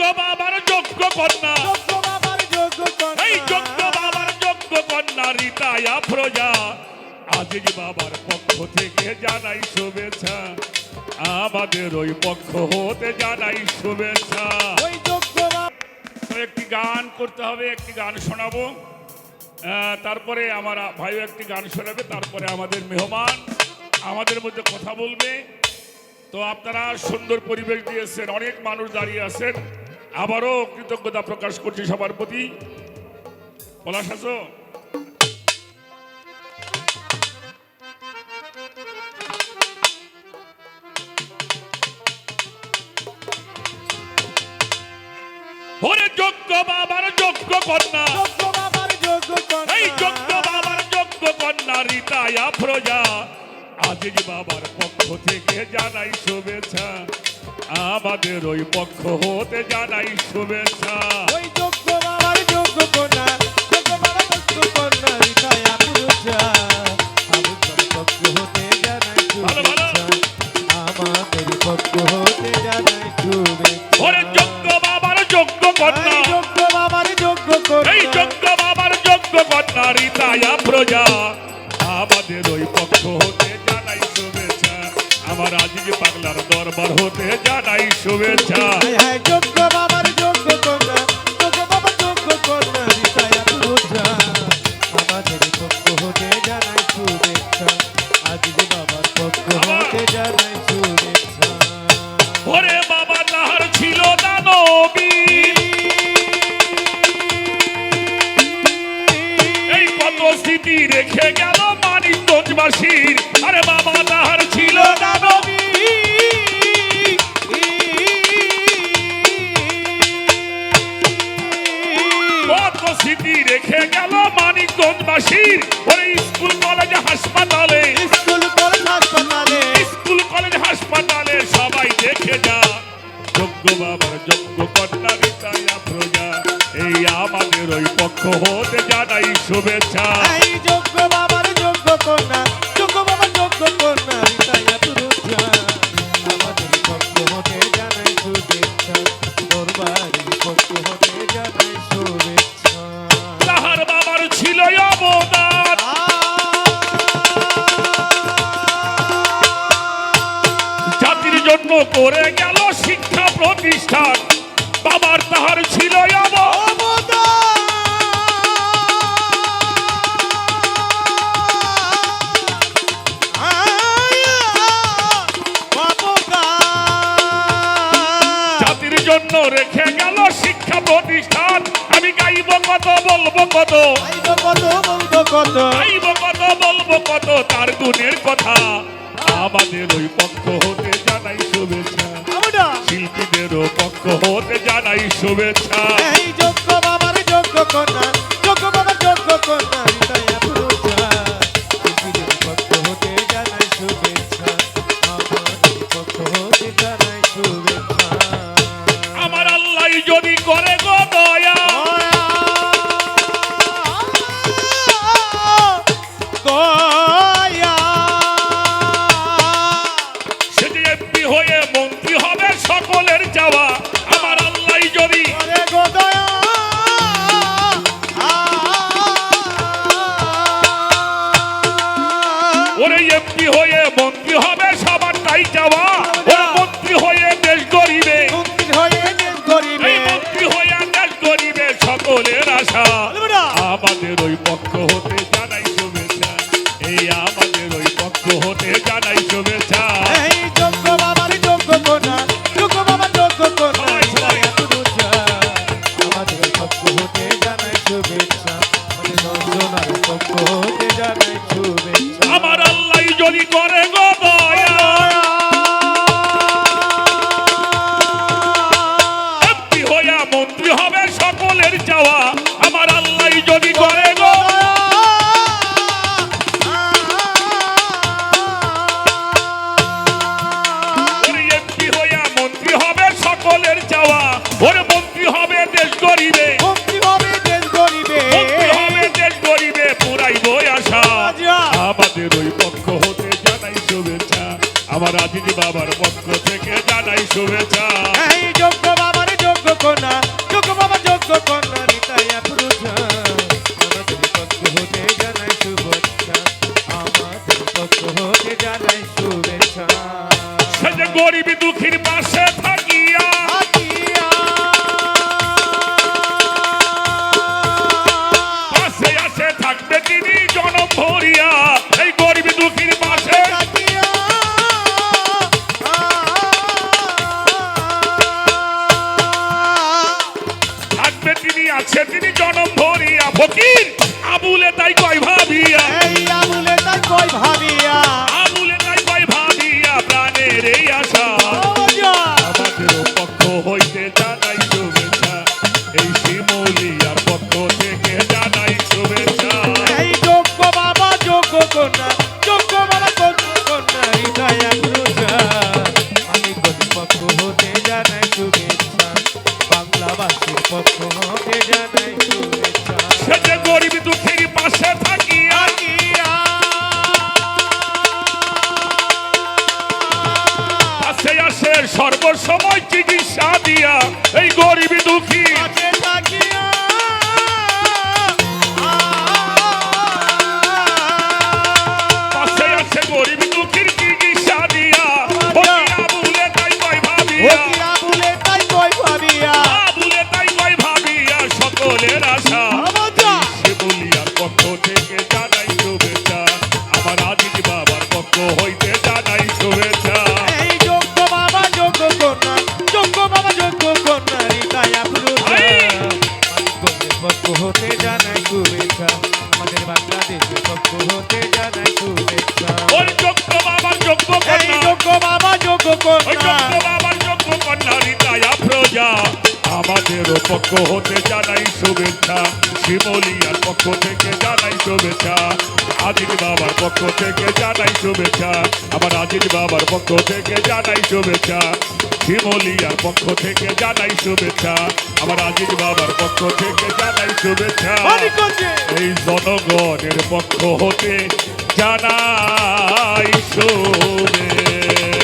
যোগ্য বাবার যোগ্য কন্যা যোগ্য বাবার যোগ্য কন্যা। এই যোগ্য বাবার যোগ্য কন্যা রীতায়া প্রজা। আজিজ বাবার পক্ষ থেকে জানাই শুভেচ্ছা। আমাদের ওই পক্ষ হতে জানাই শুভেচ্ছা। একটি গান করতে হবে একটি গান শোনাবো। তারপরে আমার ভাইও একটি গান শোনাবে তারপরে আমাদের মেহমান আমাদের মধ্যে কথা বলবে। তো আপনারা সুন্দর পরিবেশ দিয়েছেন অনেক মানুষ দাঁড়িয়ে আছেন। আবারও কৃতজ্ঞতা প্রকাশ করছি সবার প্রতি। যোগ্য বাবার যোগ্য কন্যা। যোগ্য বাবার যোগ্য কন্যা। এই যোগ্য বাবার যোগ্য কন্যা রীতায়া প্রজা। আজিজ বাবার পক্ষ থেকে জানাই শুভেচ্ছা আমাদের ওই পক্ষ হতে জানাই শুভেচ্ছা ওই যোগ্য বাবার যোগ্য কন্যা। যোগ্য বাবার যোগ্য কন্যা। রিতায়া পুরুষা। আমাদের পক্ষ হতে জানাই। শুভেচ্ছা। আজিজ পাগলার দরবার হতে জানাই শুভেচ্ছা যোগ্য বাবার যোগ্য কন্যা। যোগ্য বাবার যোগ্য কন্যা। রিতায়া পুরুষা। আমাদের পক্ষ হতে জানাই শুভেচ্ছা আজ বাবার পক্ষ হতে জানাই স্কুল কলেজ হাসপাতালে। স্কুল কলেজ হাসপাতালে। স্কুল কলেজ হাসপাতালে সবাই দেখে যা যোগ্য বাবার যোগ্য কন্যা প্রজা এই আমাদের ওই পক্ষ হতে জানাই শুভেচ্ছা। এই যোগ্য বাবার যোগ্য কন্যা। করে গেল শিক্ষা প্রতিষ্ঠান। বাবার তাহার ছিল জাতির জন্য রেখে গেল শিক্ষা প্রতিষ্ঠান। আমি গাইব কত বলব কত। গাইব কত বলব কত তার গুণের কথা। আমাদের ওই পক্ষ হতে জানাই শুভেচ্ছা। শিল্পীদেরও পক্ষ হতে জানাই শুভেচ্ছা। এই যোগ্য বাবার যোগ্য কন্যা যোগ্য বাবার যোগ্য কন্যা হৃদয়া যাওয়া ওর মন্ত্রী হবে দেশ গরিবে। মন্ত্রী হবে দেশ গরিবে। মন্ত্রী হবে দেশ গরিবে পুরাই বই আশা আমাদের ওই পক্ষ হতে জানাই শুভেচ্ছা। আমার আজিজ বাবার পক্ষ থেকে জানাই শুভেচ্ছা। এই যোগ্য বাবার যোগ্য কোনা যোগ্য বাবা যোগ্য কোনা রিতাইয়া পুরুষা আমাদের পক্ষ হতে জানাই শুভেচ্ছা। আমাদের পক্ষ হতে জানাই শুভেচ্ছা। সেজে গরিবি হতে জানাই শুভেচ্ছা। আমাদের বাংলাদেশে সত্য হতে জানাই শুভেচ্ছা। যোগ্য বাবা যোগ্য যোগ্য বাবা যোগ্য বাবা পক্ষ হতে জানাই শুভেচ্ছা। শিমলিয়ার পক্ষ থেকে জানাই শুভেচ্ছা। আজিজ বাবার পক্ষ থেকে জানাই শুভেচ্ছা। আমার আজিজ বাবার পক্ষ থেকে জানাই শুভেচ্ছা। শিমলিয়ার পক্ষ থেকে জানাই শুভেচ্ছা। আমার আজিজ বাবার পক্ষ থেকে জানাই শুভেচ্ছা। এই জনগণের পক্ষ হতে জানাই শুভেচ্ছা।